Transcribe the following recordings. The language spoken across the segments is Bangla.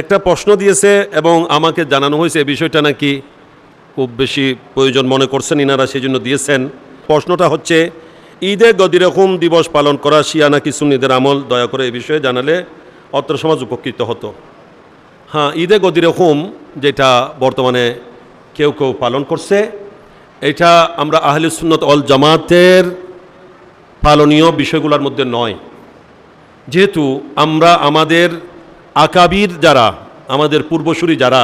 একটা প্রশ্ন দিয়েছে এবং আমাকে জানানো হয়েছে এই বিষয়টা নাকি খুব বেশি প্রয়োজন মনে করছেন ইনারা সেই জন্য দিয়েছেন। প্রশ্নটা হচ্ছে, ঈদে গদিরকম দিবস পালন করা শিয়া নাকি সুন্নিদের আমল? দয়া করে এই বিষয়ে জানালে অত্র সমাজ উপকৃত হতো। হ্যাঁ ঈদে গদিরকম যেটা বর্তমানে কেউ কেউ পালন করছে, এটা আমরা আহলে সুন্নত অল জামাতের পালনীয় বিষয়গুলোর মধ্যে নয়। যেহেতু আমরা আমাদের আকাবির যারা, আমাদের পূর্বসূরি যারা,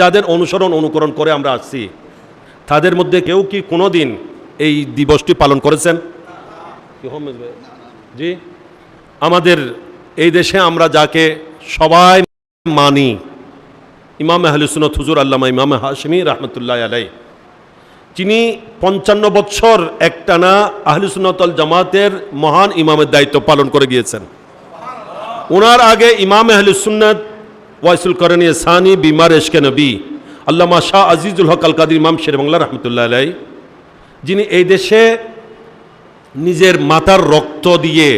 যাদের অনুসরণ, অনুকরণ করে আমরা আসছি, তাদের মধ্যে কেউ কি কোনো দিন এই দিবসটি পালন করেছেন? জি? আমাদের এই দেশে আমরা যাকে সবাই মানি, ইমাম আহলুসুনত হুজুর আল্লামা ইমাম হাশমি রহমতুল্লাহ আলাই যিনি পঞ্চান্ন বৎসর একটানা আহলুসুন্নতল জামাতের মহান ইমামের দায়িত্ব পালন করে গিয়েছেন। ওনার আগে ইমাম আহলুসুন্নত ওয়াইসুল করেন সানি বিমার এশকে নবী, আল্লামা শাহ আজিজুল হক আল কাদির ইমাম শের বাংলা রহমতুল্লাহ আলাই যিনি এই দেশে নিজের মাতার রক্ত দিয়ে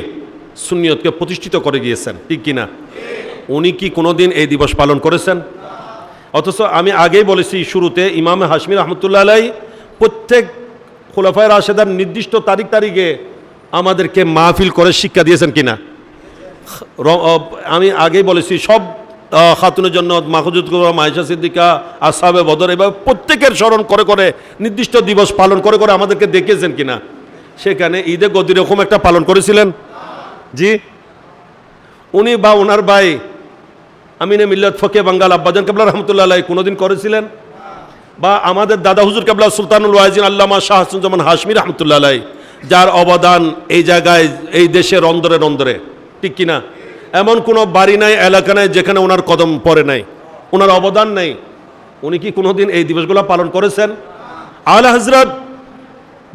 সুন্নিয়তকে প্রতিষ্ঠিত করে গিয়েছেন, ঠিক কিনা? উনি কি কোনোদিন এই দিবস পালন করেছেন? অথচ আমি আগেই বলেছি শুরুতে, ইমাম হাসমির রহমতুল্লাহ আলাই প্রত্যেক খোলাফায় রাশেদার নির্দিষ্ট তারিখ তারিখে আমাদেরকে মাহফিল করে শিক্ষা দিয়েছেন কিনা? আমি আগেই বলেছি, সব খাতুনের জন্য মাহজুদ মাইশা সিদ্দিকা, আসাবে বদর, এবার প্রত্যেকের স্মরণ করে করে, নির্দিষ্ট দিবস পালন করে করে আমাদেরকে দেখিয়েছেন কিনা? সেখানে ঈদে গদি রকম একটা পালন করেছিলেন। জি। উনি বা ওনার ভাই আমিনে মিল্লাত ফকে বাঙ্গাল আব্বাজান কাবলা রহমতুল্লাহ কোনোদিন করেছিলেন? বা আমাদের দাদা হুজুর কাবলা সুলতানুল ওয়াজিন আল্লামা শাহ হাসান হাসমি রহমতুল্লাহ যার অবদান এই জায়গায়, এই দেশের অন্দরে অন্দরে ঠিক কিনা? এমন কোনো বাড়ি নাই, এলাকা নাই, যেখানে ওনার কদম পড়ে নাই। ওনার অবদান নাই। উনি কি কোনোদিন এই দিবসগুলো পালন করেছেন? আলা হজরত,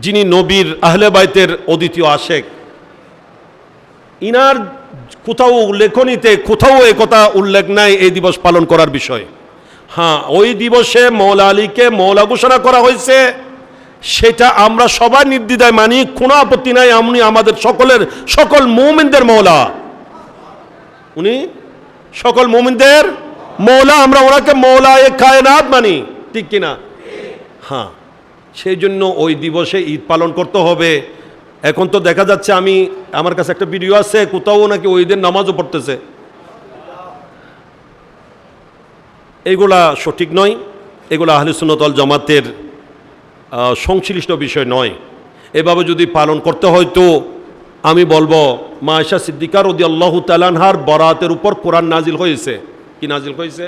যিনি নবীর আহলে বাইতের অদ্বিতীয় আশেক, ইনার কোথাও লেখনীতে কোথাও একথা উল্লেখ নাই এই দিবস পালন করার বিষয়। হ্যাঁ ওই দিবসে মৌলা আলীকে মৌলা ঘোষণা করা হয়েছে। সেটা আমরা সবাই নির্দ্বিধায় মানি, কোনো আপত্তি নাই আপনি আমাদের সকলের, সকল মৌমিনদের মৌলা। উনি সকল মৌমিনদের মৌলা, আমরা ওনাকে মৌলা এ কায়নাত মানি, ঠিক কিনা? হ্যাঁ সেই জন্য ওই দিবসে ঈদ পালন করতে হবে। এখন তো দেখা যাচ্ছে আমি, আমার কাছে একটা ভিডিও আছে, কোথাও নাকি ওই দিন নামাজও পড়তেছে। এগুলা সঠিক নয়, এগুলো আহলে সুন্নতল জামাতের সংশ্লিষ্ট বিষয় নয়। এভাবে যদি পালন করতে হয় তো আমি বলব মা আয়সা সিদ্দিকার ওদি আল্লাহ তালানহার বরাতের উপর কোরআন নাজিল হয়েছে। কি নাজিল হয়েছে?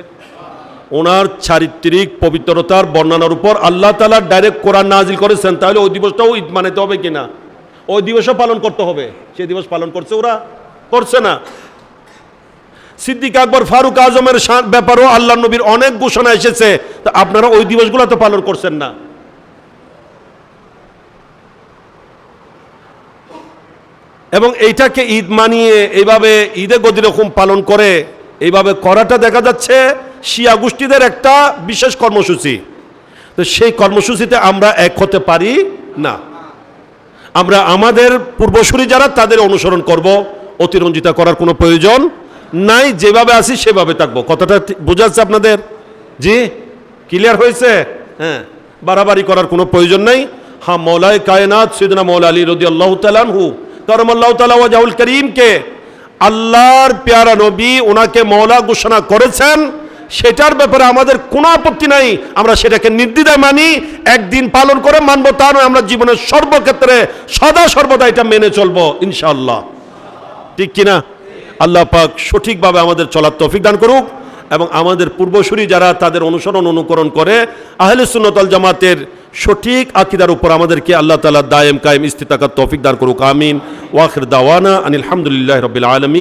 ওনার চারিত্রিক পবিত্রতার বর্ণনার উপর আল্লাহ তালা ডাইরেক্ট কোরআন নাজিল করেছেন, তাহলে ওই দিবসটাও ঈদ মানাতে হবে কিনা? ওই দিবসও পালন করতে হবে। সেই দিবস পালন করছে ওরা, করছে না। সিদ্দিক আকবর, ফারুক আজমের ব্যাপারেও আল্লাহ নবীর অনেক ঘোষণা এসেছে। তা আপনারা ওই দিবসগুলো তো পালন করছেন না। এবং এইটাকে ঈদ মানিয়ে এইভাবে ঈদে গদিরকম পালন করে, এইভাবে করাটা দেখা যাচ্ছে শিয়া গোষ্ঠীদের একটা বিশেষ কর্মসূচি। তো সেই কর্মসূচিতে আমরা এক হতে পারি না। আমরা আমাদের পূর্বসূরি যারা তাদের অনুসরণ করব, অতিরঞ্জিতা করার কোনো প্রয়োজন নাই, যেভাবে আছি সেভাবে থাকব। কথাটা ঠিক- বোঝা যাচ্ছে আপনাদের? জি? ক্লিয়ার হয়েছে? হ্যাঁ। বাড়াবাড়ি করার কোনো প্রয়োজন নাই। হ্যাঁ মৌলায় কায়নাত, সিদনা মৌলা আলী রদি আল্লাহ তালানহু করম আল্লাহ তালা ওয়াজাউল করিমকে আল্লাহর পেয়ারা নবী ওনাকে মৌলা ঘোষণা করেছেন। সেটার ব্যাপারে আমাদের কোনো আপত্তি নাই। আমরা সেটাকে নির্দ্বিধায় মানি, একদিন পালন করে মানব তা নয়, আমরা জীবনের সর্বক্ষেত্রে সদা সর্বদা এটা মেনে চলবো, ইনশাআল্লাহ। ঠিক কিনা? আল্লাহ পাক সঠিকভাবে আমাদের চলার তৌফিক দান করুক এবং আমাদের পূর্বসূরি যারা তাদের অনুসরণ, অনুকরণ করে, আহলে সুন্নতল জামাতের সঠিক আকিদার উপর আমাদেরকে আল্লাহ তালা দায়েম, কায়েম ইস্তিতাকার তৌফিক দান করুক, আমিন। ওয়াখির দাওয়ানা আনিল হামদুলিল্লাহ রবিল আলমী